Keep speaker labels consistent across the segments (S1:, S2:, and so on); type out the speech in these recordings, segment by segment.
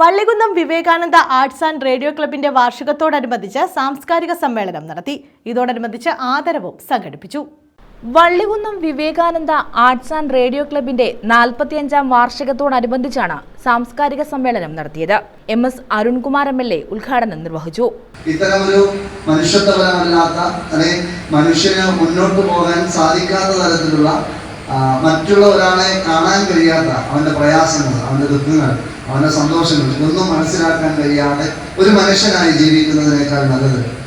S1: Vallikunnam Vivekananda arts and radio ക്ലബിന്റെ വാർഷികത്തോടനുബന്ധിച്ച് സാംസ്കാരിക സമ്മേളനം നടത്തി. ഇതോടനുബന്ധിച്ച് ആദരവും സംഘടിപ്പിച്ചു. Vallikunnam Vivekananda arts and radio ക്ലബിന്റെ നാൽപ്പത്തിയഞ്ചാം വാർഷികത്തോടനുബന്ധിച്ചാണ് സാംസ്കാരിക സമ്മേളനം നടത്തിയത്. M S Arunkumar M L A ഉദ്ഘാടനം നിർവഹിച്ചു.
S2: ഇത്തരമൊരു മനുഷ്യത്വപരമല്ലാത്ത അല്ലെങ്കിൽ മനുഷ്യന് മുന്നോട്ട് പോകാൻ സാധിക്കാത്ത തരത്തിലുള്ള മറ്റുള്ള ഒരാളെ കാണാൻ കഴിയാത്ത അവന്റെ പ്രയാസങ്ങൾ അവന്റെ ദുഃഖങ്ങൾ അവന്റെ സന്തോഷങ്ങൾ ഇതൊന്നും മനസ്സിലാക്കാൻ കഴിയാതെ ഒരു മനുഷ്യനായി ജീവിക്കുന്നതിനേക്കാൾ നല്ലത്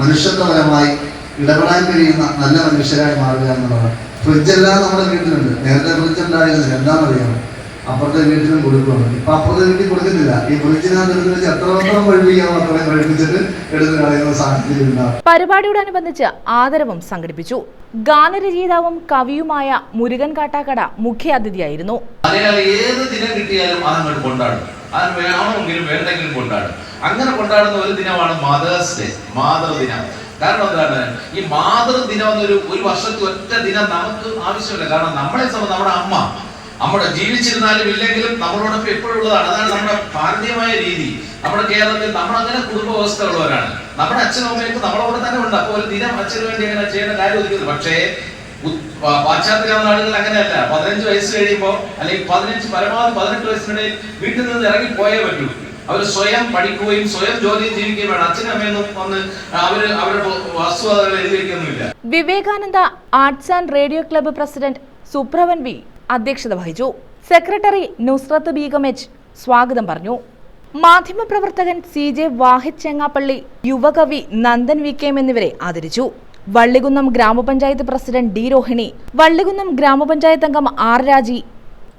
S2: മനുഷ്യത്വപരമായി ഇടപെടാൻ കഴിയുന്ന നല്ല മനുഷ്യരായി മാറുക എന്നുള്ളതാണ്. ഫ്രിഡ്ജെല്ലാം നമ്മുടെ വീട്ടിലുണ്ട്. നേരത്തെ ഫ്രിഡ്ജ് ഉണ്ടായിരുന്നില്ല. എന്താണെന്നറിയാമോ? അപ്പുറത്തെ വീട്ടിലും കൊടുക്കുന്നുണ്ട് ഇപ്പൊ അപ്പുറത്തെ വീട്ടിൽ കൊടുക്കുന്നില്ല. ഈ ഫ്രിഡ്ജിനകത്ത് എത്രമാത്രം കഴിപ്പിക്കാൻ മാത്രമേ കഴിപ്പിച്ചിട്ട് എടുത്ത് കളയുന്ന സാഹചര്യം ഉണ്ടാവും.
S1: പരിപാടിയോടനുബന്ധിച്ച് ആദരവും സംഘടിപ്പിച്ചു. ഗാനരചയിതാവും കവിയുമായ മുരുകൻ കാട്ടാക്കട മുഖ്യാതിഥിയായിരുന്നു.
S3: അതിനാൽ ഏത് ദിനം കിട്ടിയാലും അതങ്ങോട്ട് കൊണ്ടാടും. അത് വേണമെങ്കിലും വേണ്ടെങ്കിലും കൊണ്ടാടും. അങ്ങനെ കൊണ്ടാടുന്ന ഒരു ദിനമാണ് മദേഴ്സ് ഡേ മാതൃദിനം കാരണം എന്താണ്? ഈ മാതൃദിനം എന്നൊരു ഒരു വർഷത്തിൽ ഒറ്റ ദിനം നമുക്ക് ആവശ്യമില്ല. കാരണം നമ്മളെ സംബന്ധിച്ച് നമ്മുടെ അമ്മ നമ്മുടെ ജീവിച്ചിരുന്നാലും ഇല്ലെങ്കിലും നമ്മളോടൊപ്പം എപ്പോഴും ഉള്ളതാണ്. അതാണ് നമ്മുടെ ഭാരതീയമായ രീതി. നമ്മുടെ കേരളത്തിൽ നമ്മൾ അങ്ങനെ കുടുംബ വ്യവസ്ഥ ഉള്ളവരാണ് നമ്മുടെ അച്ഛനും അമ്മയൊക്കെ നമ്മളോട് തന്നെ ഉണ്ട്. അപ്പോൾ ഒരു ദിനം അച്ഛന് വേണ്ടി അങ്ങനെ ചെയ്യേണ്ട കാര്യം ഒതുക്കുന്നത് പക്ഷേ പാശ്ചാത്യ നാടുകളിൽ അങ്ങനെയല്ല. പതിനഞ്ച് വയസ്സ് കഴിയുമ്പോൾ അല്ലെങ്കിൽ പതിനഞ്ച് പരമാവധി പതിനെട്ട് വയസ്സിനിടയിൽ വീട്ടിൽ നിന്ന് ഇറങ്ങി പോയേ പറ്റൂ. അവർ സ്വയം പഠിക്കുകയും സ്വയം ജോലി ജീവിക്കുകയും വേണം. അച്ഛനും അമ്മയൊന്നും വന്ന് അവർ അവരുടെ വസ്തുതകൾ എഴുതി വയ്ക്കൊന്നുമില്ല
S1: Vivekananda Arts and Radio Club president Subravan V. അധ്യക്ഷത വഹിച്ചു. Secretary Nusrath Beegum H. സ്വാഗതം പറഞ്ഞു. മാധ്യമപ്രവർത്തകൻ സി ജെ വാഹിദ് ചെങ്ങാപ്പള്ളി യുവകവി നന്ദൻ വി കെ എന്നിവരെ ആദരിച്ചു. വള്ളികുന്നം ഗ്രാമപഞ്ചായത്ത് പ്രസിഡന്റ് ഡി രോഹിണി വള്ളികുന്നം ഗ്രാമപഞ്ചായത്ത് അംഗം ആർ രാജി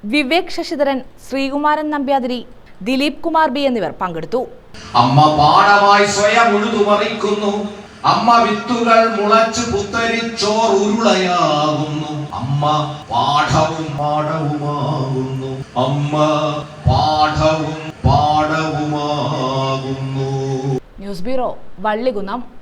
S1: വിവേക് ശശിധരൻ ശ്രീകുമാരൻ നമ്പ്യാതിരി ദിലീപ് കുമാർ ബി എന്നിവർ പങ്കെടുത്തു.
S3: അമ്മ പാടമായി സ്വയം ഉഴുതുമറിക്കുന്നു. അമ്മ വിത്തുകൾ മുളച്ചു പുത്തരിച്ചോർ ഉരുളയാകുന്നു. അമ്മ പാഠവും പാഠവുമാകുന്നു. അമ്മ പാഠവും പാഠവുമാകുന്നു.
S1: News bureau Vallikunnam.